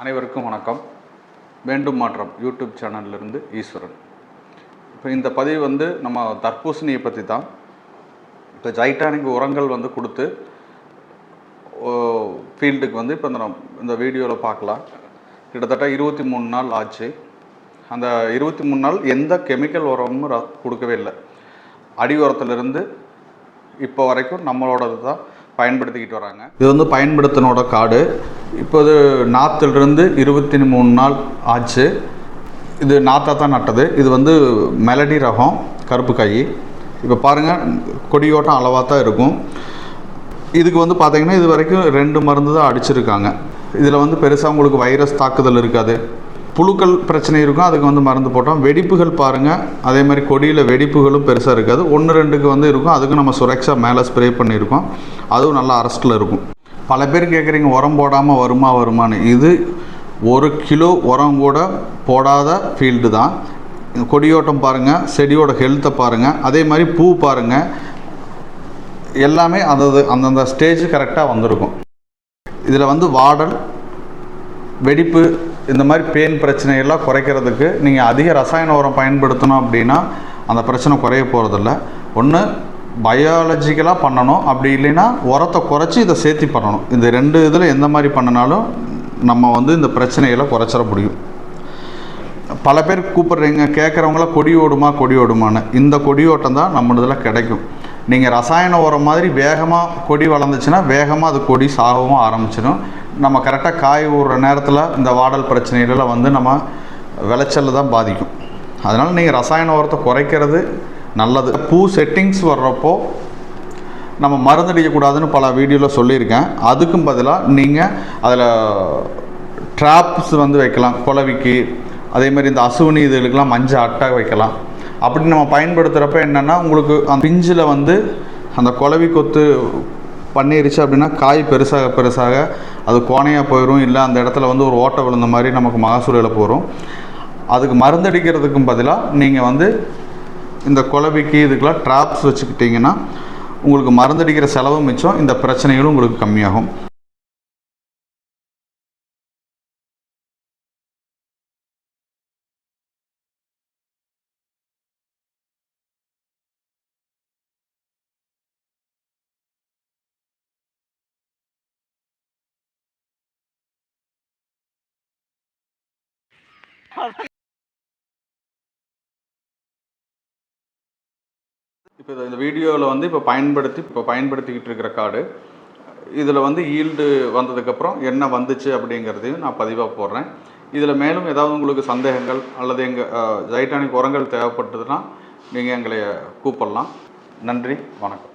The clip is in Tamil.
அனைவருக்கும் வணக்கம். வேண்டும் மாற்றம். யூடியூப் சேனல்லிருந்து ஈஸ்வரன். இப்போ இந்த பதிவு வந்து நம்ம தர்பூசணியை பற்றி தான். இப்போ ஜைட்டானிக் உரங்கள் வந்து கொடுத்து ஃபீல்டுக்கு வந்து இப்போ இந்த இந்த வீடியோவில் பார்க்கலாம். கிட்டத்தட்ட இருபத்தி மூணு நாள் ஆச்சு. அந்த இருபத்தி மூணு நாள் எந்த கெமிக்கல் உரமும் ர- கொடுக்கவே இல்லை. அடி உரத்துலேருந்து இப்போ வரைக்கும் நம்மளோடது தான். பயன்படுத்திக்கிட்டு வராங்க. இது வந்து பயன்படுத்தினோட காடு இப்போ இது நாற்றுலேருந்து இருபத்தி மூணு நாள் ஆச்சு. இது நாத்தா தான் நட்டது. இது வந்து மெலடி ரகம் கருப்பு காய் இப்போ பாருங்கள் கொடியோட்டம் அளவாக தான் இருக்கும். இதுக்கு வந்து பார்த்திங்கன்னா இது வரைக்கும் ரெண்டு மருந்து தான் அடிச்சிருக்காங்க. இதில் வந்து பெருசாக உங்களுக்கு வைரஸ் தாக்குதல் இருக்காது. புழுக்கள் பிரச்சனை இருக்கும் அதுக்கு வந்து மருந்து போட்டோம். வெடிப்புகள் பாருங்கள் அதே மாதிரி கொடியில் வெடிப்புகளும் பெருசாக இருக்காது. ஒன்று ரெண்டுக்கு வந்து இருக்கும். அதுக்கு நம்ம சுரக்ஷா மேலே ஸ்ப்ரே பண்ணியிருக்கோம். அதுவும் நல்லா அரஸ்ட்டில் இருக்கும். பல பேர் கேட்குறீங்க உரம் போடாமல் வருமா வருமான்னு. இது ஒரு கிலோ உரம் கூட போடாத ஃபீல்டு தான். கொடியோட்டம் பாருங்கள் செடியோட ஹெல்த்தை பாருங்கள் அதே மாதிரி பூ பாருங்கள் எல்லாமே அந்தது அந்தந்த ஸ்டேஜ் கரெக்டாக வந்திருக்கும். இதில் வந்து வாடல் வெடிப்பு இந்த மாதிரி பேன் பிரச்சனையெல்லாம் குறைக்கிறதுக்கு நீங்கள் அதிக ரசாயன உரம் பயன்படுத்தணும் அப்படின்னா அந்த பிரச்சனை குறைய போகிறதில்ல ஒன்று பயாலஜிக்கலாக பண்ணணும். அப்படி இல்லைன்னா உரத்தை குறைச்சி இதை சேர்த்தி பண்ணணும். இந்த ரெண்டு இதில் எந்த மாதிரி பண்ணினாலும் நம்ம வந்து இந்த பிரச்சனைகளை குறைச்சிட முடியும். பல பேர் கூப்பிட்றீங்க கேட்குறவங்கள கொடி ஓடுமா கொடி ஓடுமான்னு. இந்த கொடி ஓட்டம் தான் நம்ம இதில் கிடைக்கும். நீங்கள் ரசாயன உரம் மாதிரி வேகமாக கொடி வளர்ந்துச்சுன்னா வேகமாக அது கொடி சாகவும் ஆரம்பிச்சிடும். நம்ம கரெக்டாக காய் ஊறுற நேரத்தில் இந்த வாடல் பிரச்சனைகளெல்லாம் வந்து நம்ம விளைச்சலில் தான் பாதிக்கும். அதனால் நீங்கள் ரசாயன உரத்தை குறைக்கிறது நல்லது. பூ செட்டிங்ஸ் வர்றப்போ நம்ம மருந்தடிக்கக்கூடாதுன்னு பல வீடியோவில் சொல்லியிருக்கேன். அதுக்கும் பதிலாக நீங்கள் அதில் ட்ராப்ஸ் வந்து வைக்கலாம். குளவிக்கு அதே மாதிரி இந்த அசுவினி இதுகளுக்கெல்லாம் மஞ்சள் அட்டை வைக்கலாம். அப்படி நம்ம பயன்படுத்துகிறப்ப என்னென்னா உங்களுக்கு அந்த பிஞ்சில் வந்து அந்த குலவி கொத்து பண்ணிருச்சு அப்படின்னா காய் பெருசாக பெருசாக அது கோணையாக போயிடும் இல்லை அந்த இடத்துல வந்து ஒரு ஓட்டை விழுந்த மாதிரி நமக்கு மகசூல் இழப்பு வரும் அதுக்கு மருந்தடிக்கிறதுக்கும் பதிலாக நீங்கள் வந்து இந்த குலவிக்கு இதுக்கெலாம் ட்ராப்ஸ் வச்சுக்கிட்டிங்கன்னா உங்களுக்கு மருந்தடிக்கிற செலவும் மிச்சம். இந்த பிரச்சனைகளும் உங்களுக்கு கம்மியாகும். இப்போ இந்த வீடியோவில் வந்து இப்போ பயன்படுத்தி இப்போ பயன்படுத்திக்கிட்டு இருக்கிற கார்டு இதில் வந்து ஈல்டு வந்ததுக்கப்புறம் என்ன வந்துச்சு அப்படிங்கிறதையும் நான் பதிவாக போடுறேன். இதில் மேலும் ஏதாவது உங்களுக்கு சந்தேகங்கள் அல்லது எங்கள் ஜைட்டானிக் உரங்கள் தேவைப்பட்டதுன்னா நீங்கள் எங்களை கூப்பிடலாம். நன்றி வணக்கம்.